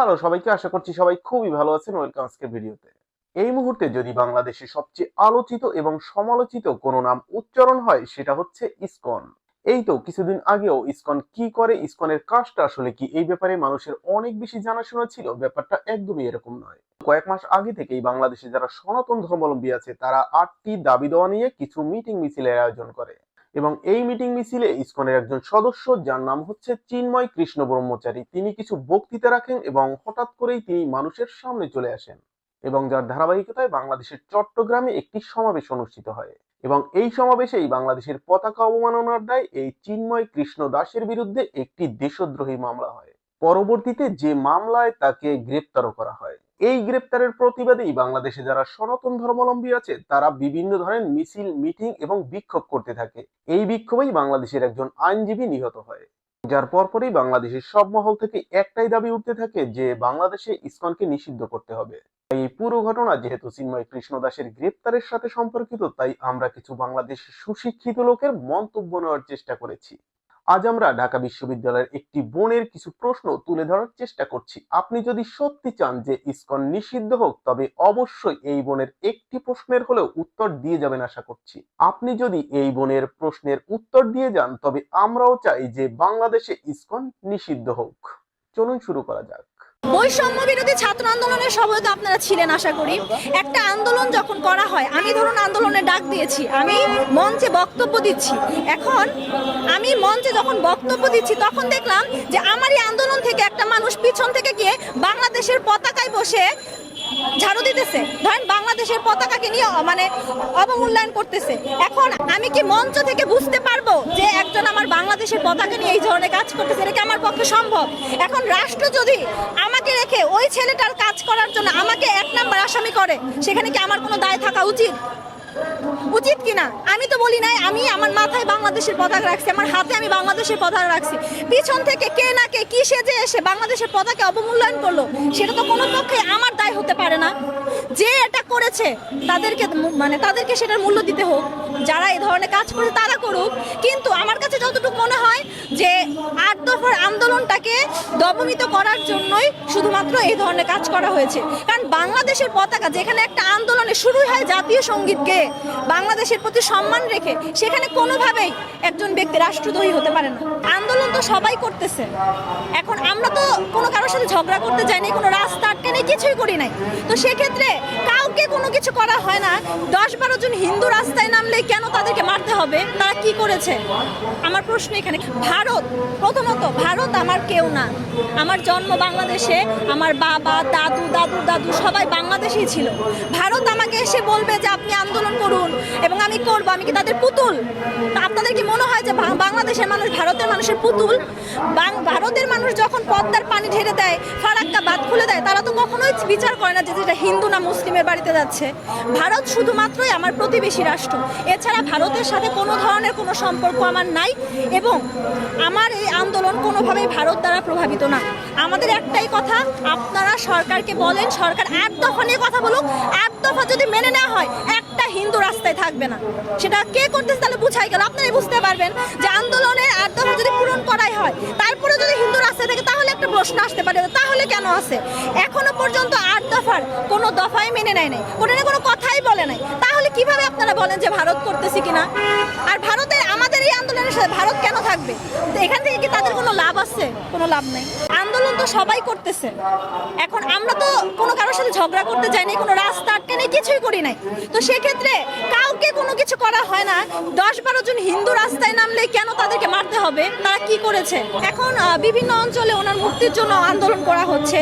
Hello সবাইকে আশা করছি সবাই খুবই ভালো আছেন। ওয়েলকাম আজকের ভিডিওতে। এই মুহূর্তে যদি বাংলাদেশে সবচেয়ে আলোচিত এবং সমালোচিত কোনো নাম উচ্চারণ হয়, সেটা হচ্ছে ইসকন। এই তো কিছুদিন আগেও ইসকন কি করে, ইসকনের কাজটা আসলে কি, এই ব্যাপারে মানুষের অনেক বেশি জানাশোনা ছিল। ব্যাপারটা একদমই এরকম নয়। কয়েক মাস আগে থেকেই বাংলাদেশে যারা সনাতন ধর্মাবলম্বী আছে, তারা আটটি দাবি দেওয়া নিয়ে কিছু মিটিং মিছিলের আয়োজন করে। এবং এই মিটিং মিছিলে ইসকনের একজন সদস্য, যার নাম হচ্ছে চিন্ময় কৃষ্ণ ব্রহ্মচারী, তিনি কিছু বক্তৃতা রাখেন এবং হঠাৎ করেই তিনি মানুষের সামনে চলে আসেন এবং যার ধারাবাহিকতায় বাংলাদেশের চট্টগ্রামে একটি সমাবেশ অনুষ্ঠিত হয়। এবং এই সমাবেশেই বাংলাদেশের পতাকা অবমাননার দায় এই চিন্ময় কৃষ্ণ দাসের বিরুদ্ধে একটি দেশদ্রোহী মামলা হয়। পরবর্তীতে যে মামলায় তাকে গ্রেপ্তারও করা হয়। এই গ্রেপ্তারের প্রতিবাদেই বাংলাদেশে যারা সনাতন ধর্মাবলম্বী আছে, তারা বিভিন্ন ধরনের মিছিল, মিটিং এবং বিক্ষোভ করতে থাকে। এই বিক্ষোভেই বাংলাদেশের একজন আইনজীবী নিহত হয়। যার পরপরই বাংলাদেশের সব মহল থেকে একটাই দাবি উঠতে থাকে যে বাংলাদেশে ইসকনকে নিষিদ্ধ করতে হবে। এই পুরো ঘটনা যেহেতু চিন্ময় কৃষ্ণ দাসের গ্রেপ্তারের সাথে সম্পর্কিত, তাই আমরা কিছু বাংলাদেশের সুশিক্ষিত লোকের মন্তব্য নেওয়ার চেষ্টা করেছি। আজ আমরা ঢাকা বিশ্ববিদ্যালয়ের একটি বোনের কিছু প্রশ্ন তুলে ধরার চেষ্টা করছি। আপনি যদি সত্যি চান যে ইসকন নিষিদ্ধ হোক, তবে অবশ্যই এই বোনের একটি প্রশ্নের হলেও উত্তর দিয়ে যাবেন আশা করছি। আপনি যদি এই বোনের প্রশ্নের উত্তর দিয়ে যান, তবে আমরাও চাই যে বাংলাদেশে ইসকন নিষিদ্ধ হোক। চলুন শুরু করা যাক। বৈষম্য বিরোধী ছাত্র আন্দোলনের সভায় তো আপনারা ছিলেন, আশা করি। একটা আন্দোলন যখন করা হয়, আমি ধরুন আন্দোলনে ডাক দিয়েছি, আমি মঞ্চে বক্তব্য দিচ্ছি। এখন আমি মঞ্চে যখন বক্তব্য দিচ্ছি, তখন দেখলাম যে আমারই আন্দোলন থেকে একটা মানুষ পিছন থেকে গিয়ে বাংলাদেশের পতাকায় বসে ঝাড়ু দিতেছে। ধরেন বাংলাদেশের পতাকাকে নিয়ে মানে অবমূল্যায়ন করতেছে। এখন আমি কি মঞ্চ থেকে বুঝতে পারব যে একজন আমার বাংলাদেশের পতাকা নিয়ে এই ধরনের কাজ করতেছে? এটা কি আমার পক্ষে সম্ভব? এখন রাষ্ট্র যদি আমাকে রেখে ওই ছেলেটার কাজ করার জন্য আমাকে এক নাম্বার আসামি করে, সেখানে কি আমার কোনো দায় থাকা উচিত? উচিত কিনা? আমি তো বলি নাই, আমি আমার মাথায় বাংলাদেশের পতাকা রাখছি, আমার হাতে আমি বাংলাদেশের পতাকা রাখছি। পিছন থেকে কে না কে কি সেজে এসে বাংলাদেশের পতাকা অবমূল্যায়ন করল, সেটা তো কোনো পক্ষে আমার হতে পারে না। যে এটা করেছে, তাদেরকে মানে তাদেরকে সেটার মূল্য দিতে হোক, যারা এই ধরনের কাজ করে তারা করুক। কিন্তু আমার কাছে যতটুকু মনে হয় যে, আট দফার আন্দোলনটাকে দমনিত করার জন্যই শুধুমাত্র এই ধরনের কাজ করা হয়েছে। কারণ বাংলাদেশের পতাকা, যেখানে একটা আন্দোলনে শুরু হয় জাতীয় সংগীত গেয়ে বাংলাদেশের প্রতি সম্মান রেখে, সেখানে কোনোভাবেই একজন ব্যক্তি রাষ্ট্রদ্রোহী হতে পারে না। আন্দোলন তো সবাই করতেছে। এখন আমরা তো কোনো কারোর সাথে ঝগড়া করতে যাইনি কোনো রাস্তা আটকে নেই, কিছুই করি নাই। তো সেক্ষেত্রে কাউকে কোনো কিছু করা হয় না। দশ বারো জন হিন্দু রাস্তায় নামলে কেন তাদেরকে মারতে হবে? তারা কি করেছে? আমার প্রশ্ন এখানে। ভারত, প্রথমত ভারত আমার কেউ না। আমার জন্ম বাংলাদেশে, আমার বাবা, দাদু দাদু দাদু সবাই বাংলাদেশেই ছিল। ভারত বলবে যে আপনি আন্দোলন করুন এবং আমি করব, আমি কি তাদের পুতুল? আপনাদের কি মনে হয় যে বাংলাদেশের মানুষ, ভারতের মানুষের পুতুল? ভারতের মানুষ যখন পদ্মার পানি ঢেলে দেয়, ফারাক্কা বাদ খুলে দেয়, তারা তো কখনোই বিচার করে না যে যেটা হিন্দু না মুসলিমের বাড়িতে যাচ্ছে। ভারত শুধুমাত্রই আমার প্রতিবেশী রাষ্ট্র। এছাড়া ভারতের সাথে কোনো ধরনের কোনো সম্পর্ক আমার নাই এবং আমার এই আন্দোলন কোনোভাবেই ভারত দ্বারা প্রভাবিত না। আমাদের একটাই কথা, আপনারা সরকারকে বলেন, সরকার আট দফা নিয়ে কথা বলুক আট দফা যদি মেনে নেওয়া হয় একটা হিন্দু রাস্তায় থাকবে না। সেটা কে করতেছে তাহলে বুঝাই গেল। আপনারাই বুঝতে পারবেন যে আন্দোলনের আর দফা যদি পূরণ করাই হয়, তারপরে যদি হিন্দু রাস্তায় থাকে, তাহলে একটা প্রশ্ন আসতে পারে তাহলে কেন আছে? এখনও পর্যন্ত আট দফার কোনো দফাই মেনে নেয় নাই। কোনো না কোনো কথাই বলে নাই। তাহলে কীভাবে আপনারা বলেন যে ভারত করতেছি কিনা? আর ভারতের আমাদের এই আন্দোলনের সাথে ভারত কেন থাকবে? এখান থেকে কি তাদের কোনো লাভ আছে? কোনো লাভ নেই। আন্দোলন তো সবাই করতেছে। এখন আমরা তো কোনো কারোর সাথে ঝগড়া করতে যাইনি, কোনো রাস্তা আটকে নেই কিছুই করি নাই। তো সেক্ষেত্রে কাউকে কোনো কিছু করা হয় না। দশ বারো জন হিন্দু রাস্তায় নামলে কেন তাদেরকে মারতে হবে? তারা কি করেছে? এখন বিভিন্ন অঞ্চলে ওনার মুক্তির জন্য আন্দোলন করা হচ্ছে।